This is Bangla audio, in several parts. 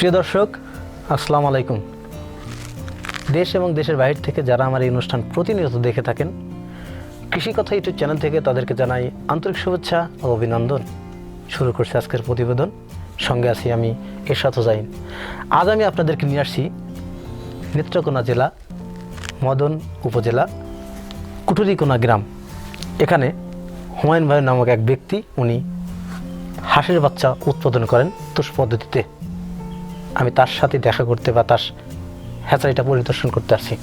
প্রিয় দর্শক, আসসালামু আলাইকুম। দেশ এবং দেশের বাইরে থেকে যারা আমার এই অনুষ্ঠান প্রতিনিয়ত দেখে থাকেন কৃষি কথা ইউটিউব চ্যানেল থেকে তাদেরকে জানাই আন্তরিক শুভেচ্ছা ও অভিনন্দন। শুরু করছে আজকের প্রতিবেদন। সঙ্গে আছি আমি এরশাদ হোসাইন। আজ আমি আপনাদেরকে নিয়ে আসছি নেত্রকোনা জেলা, মদন উপজেলা, কুটুরিকোনা গ্রাম। এখানে হুমায়ুন ভাই নামক এক ব্যক্তি, উনি হাঁসের বাচ্চা উৎপাদন করেন তুষ পদ্ধতিতে। আমি তার সাথে দেখা করতে বা তার হ্যাচারিটা পরিদর্শন করতে আসছি।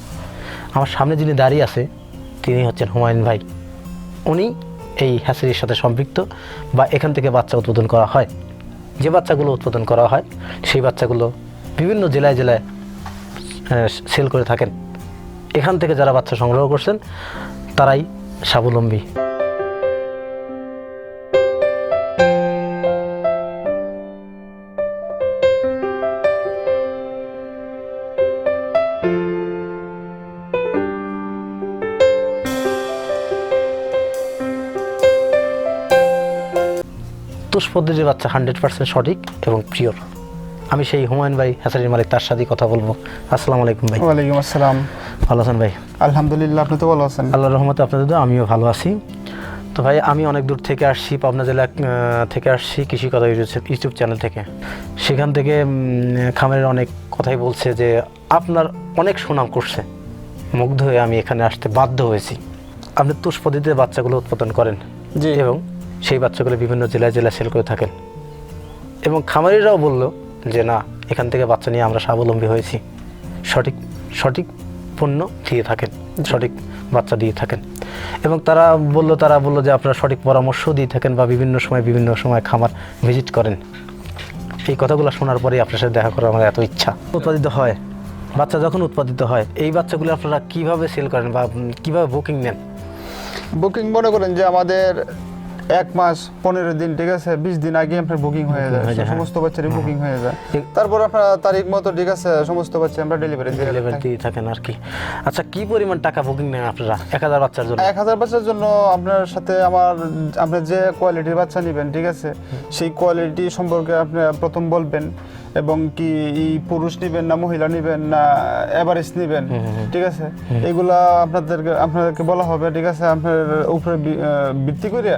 আমার সামনে যিনি দাঁড়িয়ে আছে, তিনি হচ্ছেন হুমায়ুন ভাই। উনি এই হ্যাচারির সাথে সম্পৃক্ত বা এখান থেকে বাচ্চা উৎপাদন করা হয়। যে বাচ্চাগুলো উৎপাদন করা হয়, সেই বাচ্চাগুলো বিভিন্ন জেলায় জেলায় সেল করে থাকেন। এখান থেকে যারা বাচ্চা সংগ্রহ করছেন, তারাই স্বাবলম্বী। তুষ পদ্ধতির বাচ্চা হান্ড্রেড পার্সেন্ট সঠিক এবং পিওর আমি সেই হুমায়ুন ভাই হ্যাসারির মালিক তার সাথেই কথা বলব। আসসালামু আলাইকুম ভাই। ওয়ালাইকুম আসসালাম। ভালো আছেন ভাই? আলহামদুলিল্লাহ আপনি তো ভালো আছেন? আল্লাহ রহমতে আপনাদের তো আমিও ভালো আছি। তো ভাই আমি অনেক দূর থেকে আসছি পাবনা জেলা থেকে আসছি কৃষি কথা ইউটিউব- ইউটিউব চ্যানেল থেকে। সেখান থেকে খামারের অনেক কথাই বলছে যে আপনার অনেক সুনাম করছে। মুগ্ধ হয়ে আমি এখানে আসতে বাধ্য হয়েছি। আপনি তুষ পদ্ধতিতে বাচ্চাগুলো উৎপাদন করেন জি। এবং সেই বাচ্চাগুলো বিভিন্ন জেলায় জেলায় সেল করে থাকেন। এবং খামারিরাও বলল যে, না, এখান থেকে বাচ্চা নিয়ে আমরা স্বাবলম্বী হয়েছি। সঠিক সঠিক পণ্য দিয়ে থাকেন, সঠিক বাচ্চা দিয়ে থাকেন। এবং তারা বলল তারা বলল যে, আপনারা সঠিক পরামর্শ দিয়ে থাকেন বা বিভিন্ন সময় বিভিন্ন সময় খামার ভিজিট করেন। এই কথাগুলো শোনার পরেই আপনার সাথে দেখা করার আমার এত ইচ্ছা। উৎপাদিত হয়। বাচ্চা যখন উৎপাদিত হয়, এই বাচ্চাগুলো আপনারা কীভাবে সেল করেন বা কীভাবে বুকিং নেন? বুকিং মনে করেন যে, আমাদের এক মাস পনেরো দিন ঠিক আছে? বিশ দিন আগে আপনার বুকিং হয়ে যায়। হয়ে হ্যাঁ। সমস্ত বাচ্চারই বুকিং হয়ে যায়। তারপর আপনার তারিখ মতো ঠিক আছে? সমস্ত বাচ্চা আমরা ডেলিভারি ডেলিভারি থাকেন আর কি। আচ্ছা কি পরিমাণ টাকা বুকিং নেন আপনারা? এক হাজার বাচ্চার জন্য? এক হাজার বাচ্চার জন্য আপনার সাথে আমার আপনি যে কোয়ালিটির বাচ্চা নেবেন ঠিক আছে? সেই কোয়ালিটি সম্পর্কে আপনি প্রথম বলবেন। এবং কি এই পুরুষ নেবেন না মহিলা নেবেন না এভারেজ নেবেন ঠিক আছে? এগুলা আপনাদেরকে আপনাদেরকে বলা হবে ঠিক আছে? আপনার উপরে ভিত্তি করে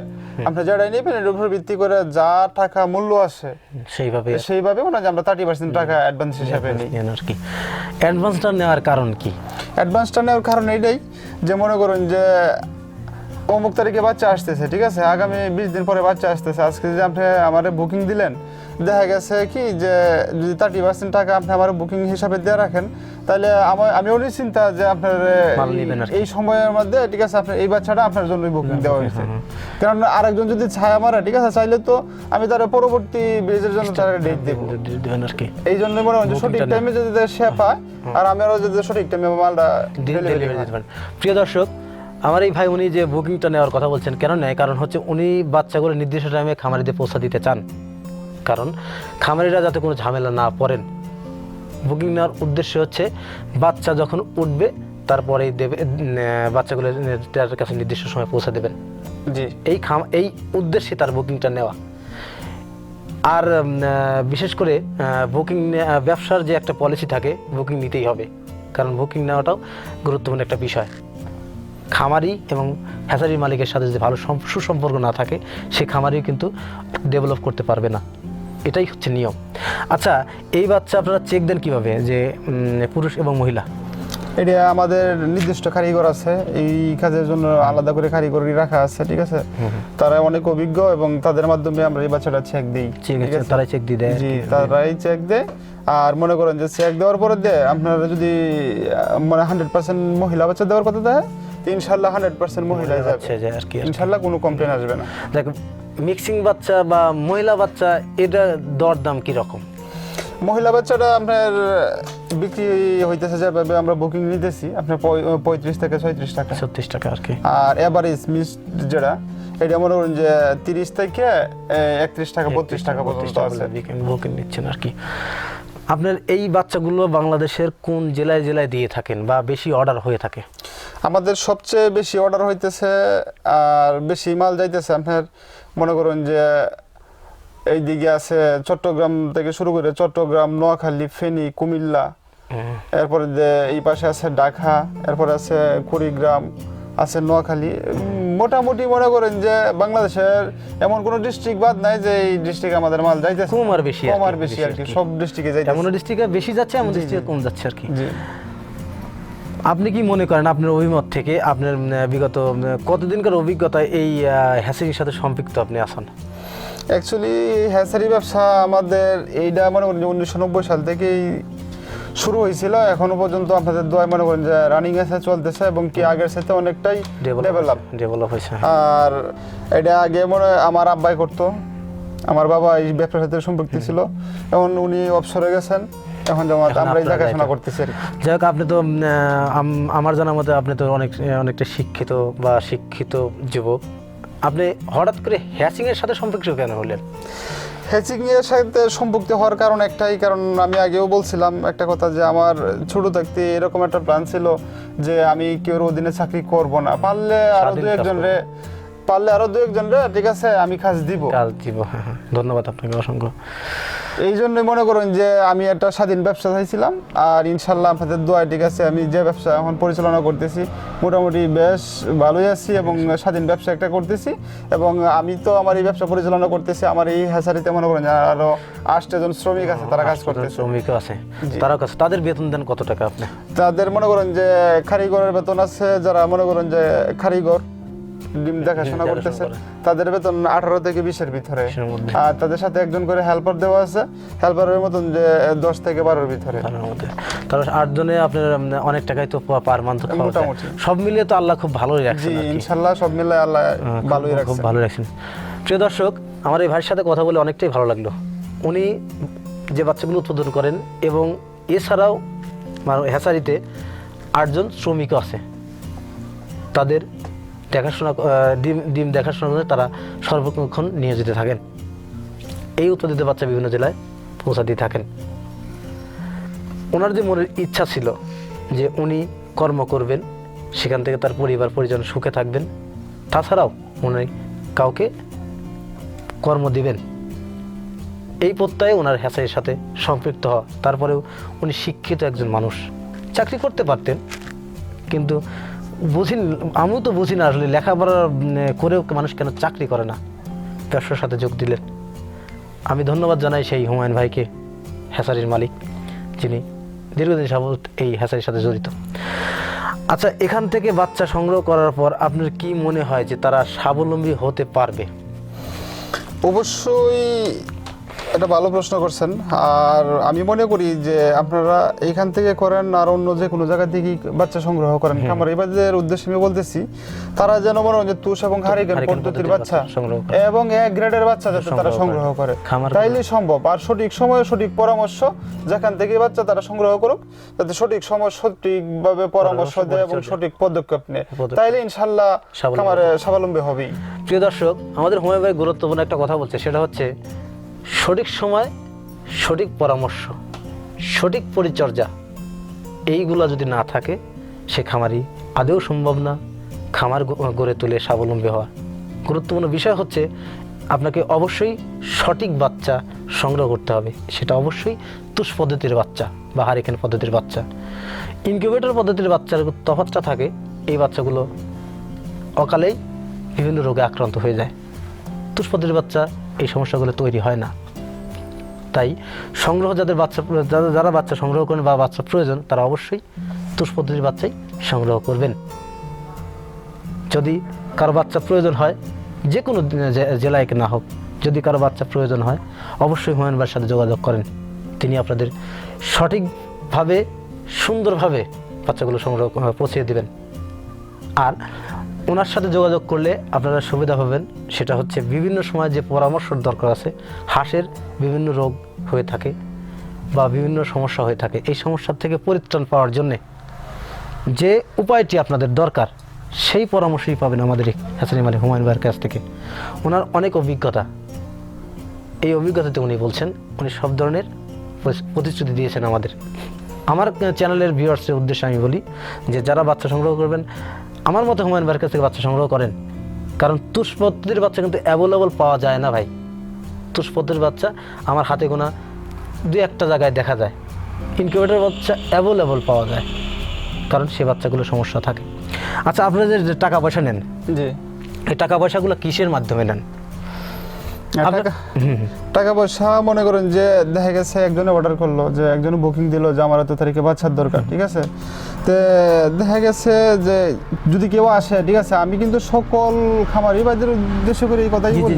আপনি যেটাই নেবেন এর উপরে ভিত্তি করে যা টাকা মূল্য আছে সেইভাবে সেইভাবে মনে যে আমরা থার্টি পার্সেন্ট টাকা অ্যাডভান্স হিসাবে নিই। আর কি? অ্যাডভান্সটা নেওয়ার কারণ কি? অ্যাডভান্সটা নেওয়ার কারণ এইটাই যে মনে করুন যে অমুক তারিখে বাচ্চা আসতেছে ঠিক আছে? আগামী বিশ দিন পরে বাচ্চা আসতেছে। আজকে যদি আপনি আমার বুকিং দিলেন দেখা গেছে কি যে যদি থার্টি পার্সেন্ট টাকা আপনি আমার বুকিং হিসাবে দিয়ে রাখেন তাহলে আমার আমি অনেক চিন্তা যে আপনার এই- সময়ের মধ্যে ঠিক আছে আপনার এই বাচ্চাটা আপনার জন্যই বুকিং দেওয়া হয়েছে। কারণ আরেকজন যদি ছায়া মারা ঠিক আছে চাইলে তো আমি তার পরবর্তী ব্রিজের জন্য তার ডেট দেবো। এই জন্য মনে হয় সঠিক টাইমে যদি সে পায় আর আমি আরও যদি সঠিক টাইমে মালটা ডেলিভারি প্রিয় দর্শক আমার এই ভাই উনি যে বুকিংটা নেওয়ার কথা বলছেন কেন নেয়? কারণ হচ্ছে উনি বাচ্চাগুলো নির্দিষ্ট টাইমে খামারিতে পৌঁছা দিতে চান। কারণ খামারিরা যাতে কোনো ঝামেলা না পড়েন। বুকিং নেওয়ার উদ্দেশ্য হচ্ছে বাচ্চা যখন উঠবে তারপরেই দেবে বাচ্চাগুলো তার কাছে নির্দিষ্ট সময় পৌঁছে দেবেন জি। এই খাম এই উদ্দেশ্যে তার বুকিংটা নেওয়া। আর বিশেষ করে বুকিং ব্যবসার যে একটা পলিসি থাকে বুকিং নিতেই হবে। কারণ বুকিং নেওয়াটাও গুরুত্বপূর্ণ একটা বিষয়। খামারি এবং হ্যাচারির মালিকের সাথে যদি ভালো সুসম্পর্ক না থাকে সে খামারিও কিন্তু ডেভেলপ করতে পারবে না। এটাই হচ্ছে নিয়ম। আচ্ছা এই বাচ্চা আপনারা চেক দেন কীভাবে যে পুরুষ এবং মহিলা? এটা আমাদের নির্দিষ্ট কারিগর আছে এই কাজের জন্য আলাদা করে কারিগরি রাখা আছে ঠিক আছে? তারা অনেক অভিজ্ঞ এবং তাদের মাধ্যমে আমরা এই বাচ্চাটা চেক দিই চেক ঠিক আছে? তারাই চেক দিয়ে দেয় জি তারাই চেক দেয়। আর মনে করেন যে চেক দেওয়ার পরে দেয় আপনারা যদি মানে হান্ড্রেড পার্সেন্ট মহিলা বাচ্চা দেওয়ার কথা দেয় ইনশাল্লাহ হান্ড্রেড পার্সেন্ট মহিলা যাবে। কি। ইনশাল্লাহ কোনো কমপ্লেন আসবে না। দেখ মিক্সিং বাচ্চা বা মহিলা বাচ্চা এটা দর দাম কীরকম? মহিলা বাচ্চাটা আপনার বিক্রি হইতেছে যেভাবে আমরা বুকিং নিতেছি আপনার পঁয়ত্রিশ থেকে ছয়ত্রিশ টাকা। ছত্রিশ টাকা আর কি। আর এভারেজ মিস যেটা এটা মনে করুন যে তিরিশ থেকে একত্রিশ টাকা বত্রিশ টাকা পর্যন্ত আছে। বুকিং নিচ্ছেন আর কি। আপনার এই বাচ্চাগুলো বাংলাদেশের কোন জেলায় জেলায় দিয়ে থাকেন বা বেশি অর্ডার হয়ে থাকে? আমাদের সবচেয়ে বেশি অর্ডার হইতেছে আর বেশি মাল যাইতেছে আপনার মনে করুন যে এইদিকে আছে চট্টগ্রাম থেকে শুরু করে চট্টগ্রাম নোয়াখালী ফেনী কুমিল্লা এরপরে যে এই পাশে আছে ঢাকা এরপরে আছে কুড়িগ্রাম আছে নোয়াখালী। মোটামুটি মনে করেন যে বাংলাদেশের এমন কোনো ডিস্ট্রিক্ট বাদ নাই যে এই ডিস্ট্রিক্ট আমাদের মাল যাইতেছে। কম আর বেশি কম আর বেশি আর কি। সব ডিস্ট্রিক্টে যাইতেছে। এমন ডিস্ট্রিক্টে বেশি যাচ্ছে এমন ডিস্ট্রিক্টে কম যাচ্ছে আর কি। জি। আপনি কি মনে করেন আপনার অভিমত থেকে আপনার বিগত কতদিনকার অভিজ্ঞতা এই হ্যাসারির সাথে সম্পৃক্ত আপনি আছেন? অ্যাকচুয়ালি হ্যাসারি ব্যবসা আমাদের এইটা মনে উনিশশো নব্বই সাল থেকেই শুরু হয়েছিল। এখনও পর্যন্ত আপনাদের দোয়ায় মনে করেন যে রানিং এসে চলতেছে এবং কি আগের সাথে অনেকটাই ডেভেলপ ডেভেলপ হয়েছে আর এটা আগে মনে হয় আমার আব্বাই করতো। আমার বাবা এই ব্যবসার সাথে সম্পৃক্ত ছিল। এখন উনি অবসরে গেছেন। এখন আমরা দেখাশোনা করতেছি যাই হোক আপনি তো আমার জানার মতে আপনি তো অনেক অনেকটা শিক্ষিত বা শিক্ষিত যুবক। আপনি হঠাৎ করে হ্যাচিং এর সাথে সম্পৃক্ত কেন হলেন? হ্যাচিং এর সাথে সম্পৃক্ত হওয়ার কারণ একটাই কারণ আমি আগেও বলছিলাম একটা কথা যে আমার ছোট থাকতে এরকম একটা প্ল্যান ছিল যে আমি কেউ অধীনে চাকরি করব না। পারলে আরও দু একজন রে পারলে আরও দু একজন রে ঠিক আছে আমি কাজ দিব। কাজ দিব হ্যাঁ হ্যাঁ। ধন্যবাদ আপনাকে অসংখ্য। এই জন্যই মনে করেন যে আমি একটা স্বাধীন ব্যবসা চাইছিলাম আর ইনশাল্লাহ আপনাদের দোয়া ঠিক আছে আমি যে ব্যবসা এখন পরিচালনা করতেছি মোটামুটি বেশ ভালোই আছি এবং স্বাধীন ব্যবসা একটা করতেছি এবং আমি তো আমার এই ব্যবসা পরিচালনা করতেছি আমার এই হ্যাচারিতে মনে করেন যে আরও আটটা জন শ্রমিক আছে তারা কাজ করতেছে। শ্রমিক আছে তারা কাছে তাদের বেতন দেন কত টাকা আপনি? তাদের মনে করেন যে কারিগরের বেতন আছে যারা মনে করেন যে কারিগর দেখাশোনা করতেছে। তাদের বেতন আঠারো থেকে বিশের ভিতরে। আর তাদের সাথে একজন করে হেল্পার দেওয়া আছে। হেল্পারের মতন যে দশ থেকে বারোর ভিতরে। তার আটজনে আপনার অনেক টাকাই তো পার মান্থ মোটামুটি। সব মিলিয়ে তো আল্লাহ খুব ভালোই রাখছেন ইনশাল্লাহ সব মিলে আল্লাহ ভালোই খুব ভালো রাখছেন। প্রিয় দর্শক আমার এই ভাইয়ের সাথে কথা বলে অনেকটাই ভালো লাগল। উনি যে বাচ্চাগুলো উৎপাদন করেন এবং এছাড়াও হ্যাচারিতে আটজন শ্রমিকও আছে। তাদের দেখাশোনা ডিম ডিম দেখাশোনা করে তারা সর্বক্ষণ নিয়োজিত থাকেন। এই উৎপাদিত বাচ্চা বিভিন্ন জেলায় পৌঁছা দিয়ে থাকেন। ওনার যে মনের ইচ্ছা ছিল যে উনি কর্ম করবেন, সেখান থেকে তার পরিবার, পরিজন সুখে থাকবেন, তাছাড়াও উনি কাউকে কর্ম দিবেন। এই প্রত্যয়ে ওনার হ্যাসাইয়ের সাথে সম্পৃক্ত হওয়া। তারপরেও উনি শিক্ষিত একজন মানুষ। চাকরি করতে পারতেন, কিন্তু বুঝি আমিও তো বুঝি না আসলে, লেখাপড়া করেও মানুষ কেন চাকরি করে না? ব্যবসার সাথে যোগ দিলেন। আমি ধন্যবাদ জানাই সেই হুমায়ুন ভাইকে হ্যাসারির মালিক, যিনি দীর্ঘদিন যাবত এই হ্যাসারির সাথে জড়িত। আচ্ছা এখান থেকে বাচ্চা সংগ্রহ করার পর আপনার কি মনে হয় যে তারা স্বাবলম্বী হতে পারবে? অবশ্যই এটা ভালো প্রশ্ন করছেন। আর আমি মনে করি যে আপনারা এইখান থেকে করেন আর অন্য যে কোনো জায়গা থেকে বাচ্চা সংগ্রহ করেন আমার এবারের উদ্দেশ্যে আমি বলতেছি তারা যেন মনে হয় যে তুষ এবং হারিকেন পদ্ধতির বাচ্চা। এবং এক গ্রেডের বাচ্চা যাতে তারা সংগ্রহ করে। তাইলে সম্ভব। আর সঠিক সময়ে সঠিক পরামর্শ যেখান থেকে বাচ্চা তারা সংগ্রহ করুক যাতে সঠিক সময় সঠিকভাবে পরামর্শ দেয় এবং সঠিক পদক্ষেপ নেয়। তাইলে ইনশাল্লাহ খামারে স্বাবলম্বী হবেই। প্রিয় দর্শক আমাদের ভাই গুরুত্বপূর্ণ একটা কথা বলছে। সেটা হচ্ছে সঠিক সময়, সঠিক পরামর্শ, সঠিক পরিচর্যা, এইগুলো যদি না থাকে, সে খামারি আদৌ সম্ভব না। খামার গড়ে তুলে স্বাবলম্বী হওয়া। গুরুত্বপূর্ণ বিষয় হচ্ছে, আপনাকে অবশ্যই সঠিক বাচ্চা সংগ্রহ করতে হবে। সেটা অবশ্যই তুষ পদ্ধতির বাচ্চা বা হারিকেন পদ্ধতির বাচ্চা। ইনকিউবেটর পদ্ধতির বাচ্চার তফাৎটা থাকে, এই বাচ্চাগুলো অকালেই বিভিন্ন রোগে আক্রান্ত হয়ে যায়। তুষপতির বাচ্চা এই সমস্যাগুলো তৈরি হয় না। তাই সংগ্রহ যাদের বাচ্চা যারা বাচ্চা সংগ্রহ করেন বা বাচ্চা প্রয়োজন, তারা অবশ্যই তুষপতির বাচ্চাই সংগ্রহ করবেন। যদি কারও বাচ্চা প্রয়োজন হয়, যে কোনো জেলায় না হোক, যদি কারও বাচ্চা প্রয়োজন হয়, অবশ্যই হুমায়ুন সাথে যোগাযোগ করেন। তিনি আপনাদের সঠিকভাবে, সুন্দরভাবে বাচ্চাগুলো সংগ্রহ পৌঁছিয়ে দেবেন। আর ওনার সাথে যোগাযোগ করলে আপনারা সুবিধা পাবেন। সেটা হচ্ছে বিভিন্ন সময় যে পরামর্শের দরকার আছে, হাঁসের বিভিন্ন রোগ হয়ে থাকে বা বিভিন্ন সমস্যা হয়ে থাকে। এই সমস্যার থেকে পরিত্রাণ পাওয়ার জন্যে যে উপায়টি আপনাদের দরকার, সেই পরামর্শই পাবেন আমাদের হাসানি মালিক হুমায়ুন ভাইয়ের কাছ থেকে। ওনার অনেক অভিজ্ঞতা। এই অভিজ্ঞতাতে উনি বলছেন, উনি সব ধরনের প্রতিশ্রুতি দিয়েছেন আমাদের। আমার চ্যানেলের ভিউয়ার্সের উদ্দেশ্যে আমি বলি যে, যারা বাচ্চা সংগ্রহ করবেন আমার মতে হুমায়ুন ভাইয়ের কাছ থেকে বাচ্চা সংগ্রহ করেন। কারণ তুষ পদ্ধতির বাচ্চা কিন্তু অ্যাভেলেবল পাওয়া যায় না ভাই। চতুষ্পদের বাচ্চা আমার হাতে গোনা দু একটা জায়গায় দেখা যায়। ইনকিউবেটার বাচ্চা অ্যাভেলেবল পাওয়া যায়। কারণ সে বাচ্চাগুলো সমস্যা থাকে। আচ্ছা আপনাদের যে টাকা পয়সা নেন জি। এই টাকা পয়সাগুলো কিসের মাধ্যমে নেন? আপনার- টাকা পয়সা মনে করেন যে দেখা গেছে একজনে অর্ডার করল যে একজনে বুকিং দিল যে আমার এত তারিখে বাচ্চার দরকার ঠিক আছে? তো দেখা গেছে যে যদি কেউ আসে ঠিক আছে? আমি কিন্তু সকল খামারি বাদের উদ্দেশ্য করে এই কথাই বলি।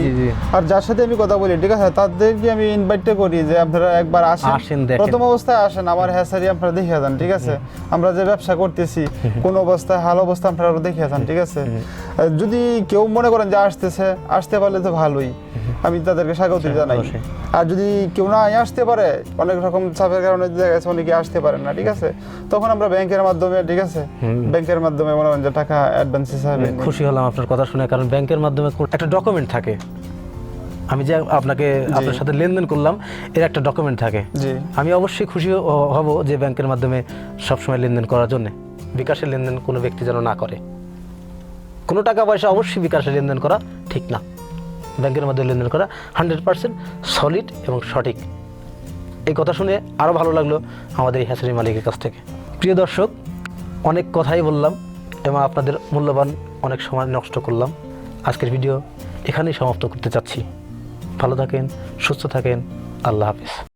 আর যার সাথে আমি কথা বলি ঠিক আছে? তাদেরকে আমি ইনভাইটটা করি যে আপনারা একবার আসেন। প্রথম অবস্থায় আসেন আমার হ্যাসারি আপনারা দেখে যান ঠিক আছে? আমরা যে ব্যবসা করতেছি কোন অবস্থায় হাল অবস্থা আপনারা দেখে যান ঠিক আছে? যদি কেউ মনে করেন যে আসতেছে আসতে পারলে তো ভালোই। আমি তাদেরকে স্বাগত জানাই। অবশ্যই। আর যদি কেউ না আসতে পারে। অনেক রকম চাপের কারণে দেখা গেছে অনেকে আসতে পারেন না ঠিক আছে? তখন আমরা ব্যাংকের মাধ্যমে ঠিক আছে? ব্যাংকের মাধ্যমে মনে করেন যে টাকা অ্যাডভান্স হিসাবে খুশি হলাম আপনার কথা শুনে কারণ ব্যাংকের মাধ্যমে একটা ডকুমেন্ট থাকে। আমি যে আপনাকে আপনার সাথে লেনদেন করলাম এর একটা ডকুমেন্ট থাকে। আমি অবশ্যই খুশি হব যে ব্যাংকের মাধ্যমে সবসময় লেনদেন করার জন্য। বিকাশের লেনদেন কোনো ব্যক্তি যেন না করে। কোনো টাকা পয়সা অবশ্যই বিকাশে লেনদেন করা ঠিক না। ব্যাংকের মধ্যে লেনদেন করা হান্ড্রেড পার্সেন্ট সলিড এবং সঠিক। এই কথা শুনে আরও ভালো লাগল আমাদের এই হ্যাচারি মালিকের কাছ থেকে। প্রিয় দর্শক, অনেক কথাই বললাম এবং আপনাদের মূল্যবান অনেক সময় নষ্ট করলাম। আজকের ভিডিও এখানেই সমাপ্ত করতে চাচ্ছি। ভালো থাকেন, সুস্থ থাকেন, আল্লাহ হাফিজ।